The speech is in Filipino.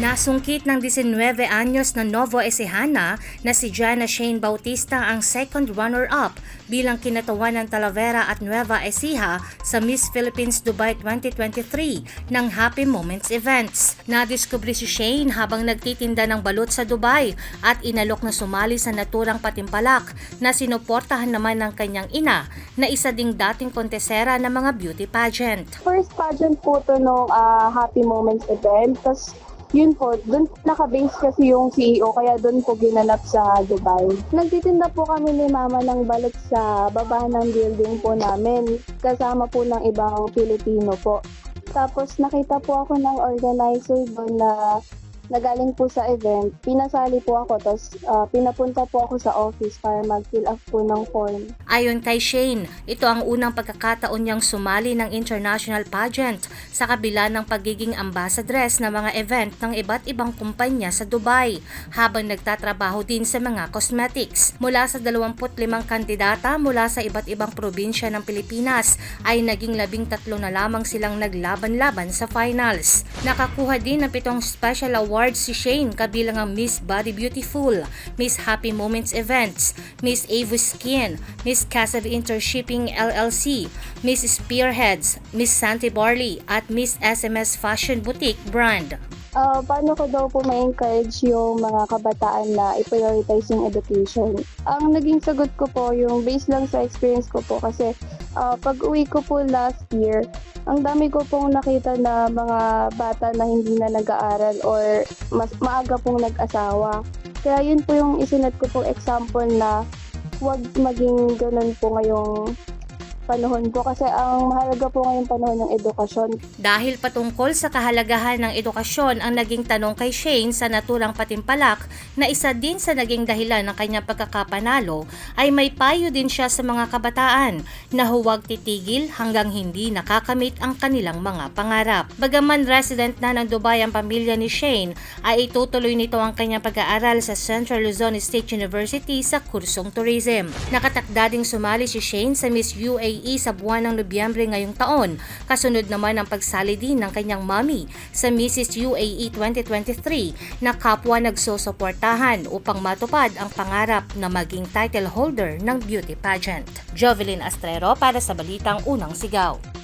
Nasungkit ng 19 anyos na Novo Ecijana na si Jana Shane Bautista ang second runner-up bilang kinatawan ng Talavera at Nueva Ecija sa Miss Philippines Dubai 2023 ng Happy Moments Events. Nadiskubre si Shane habang nagtitinda ng balut sa Dubai at inalok na sumali sa naturang patimpalak na sinuportahan naman ng kanyang ina na isa ding dating kontesera ng mga beauty pageant. First pageant po to nung ah, Happy Moments event. Tapos yun po, doon naka-base kasi yung CEO, kaya doon po ginanap sa Dubai. Nagtitinda po kami ni Mama ng balot sa baba ng building po namin, kasama po ng ibang Pilipino po. Tapos nakita po ako ng organizer doon na nagaling po sa event. Pinasali po ako, tapos ah, pinapunta po ako sa office para mag-fill up po ng form. Ayon kay Shane, ito ang unang pagkakataon niyang sumali ng international pageant sa kabila ng pagiging ambassadress ng mga event ng iba't ibang kumpanya sa Dubai habang nagtatrabaho din sa mga cosmetics. Mula sa 25 kandidata mula sa iba't ibang probinsya ng Pilipinas ay naging labing tatlo na lamang silang naglaban-laban sa finals. Nakakuha din ng pitong special awards si Shane kabilang ang Miss Body Beautiful, Miss Happy Moments Events, Miss Avo Skin, Miss Casav Intershipping LLC, Miss Spearheads, Miss Santi Barley at Miss SMS Fashion Boutique brand. Ah, paano ko daw po ma-encourage yung mga kabataan na i-prioritize yung education? Ang naging sagot ko po, yung based lang sa experience ko po kasi ah, pag uwi ko po last year, ang dami ko pong nakita na mga bata na hindi na nag-aaral or mas maaga pong nag-asawa. Kaya yun po yung isinat ko pong example na huwag maging ganun po ngayong panahon po kasi ang mahalaga po ngayong panahon ng edukasyon. Dahil patungkol sa kahalagahan ng edukasyon ang naging tanong kay Shane sa naturang patimpalak na isa din sa naging dahilan ng kanyang pagkakapanalo ay may payo din siya sa mga kabataan na huwag titigil hanggang hindi nakakamit ang kanilang mga pangarap. Bagaman resident na ng Dubai ang pamilya ni Shane ay itutuloy nito ang kanyang pag-aaral sa Central Luzon State University sa kursong tourism. Nakatakda ding sumali si Shane sa Miss UAE sa buwan ng Nobyembre ngayong taon. Kasunod naman ang pagsali din ng kanyang mommy sa Mrs. UAE 2023 na kapwa nagsusuportahan upang matupad ang pangarap na maging title holder ng beauty pageant. Jovelyn Astrero para sa Balitang Unang Sigaw.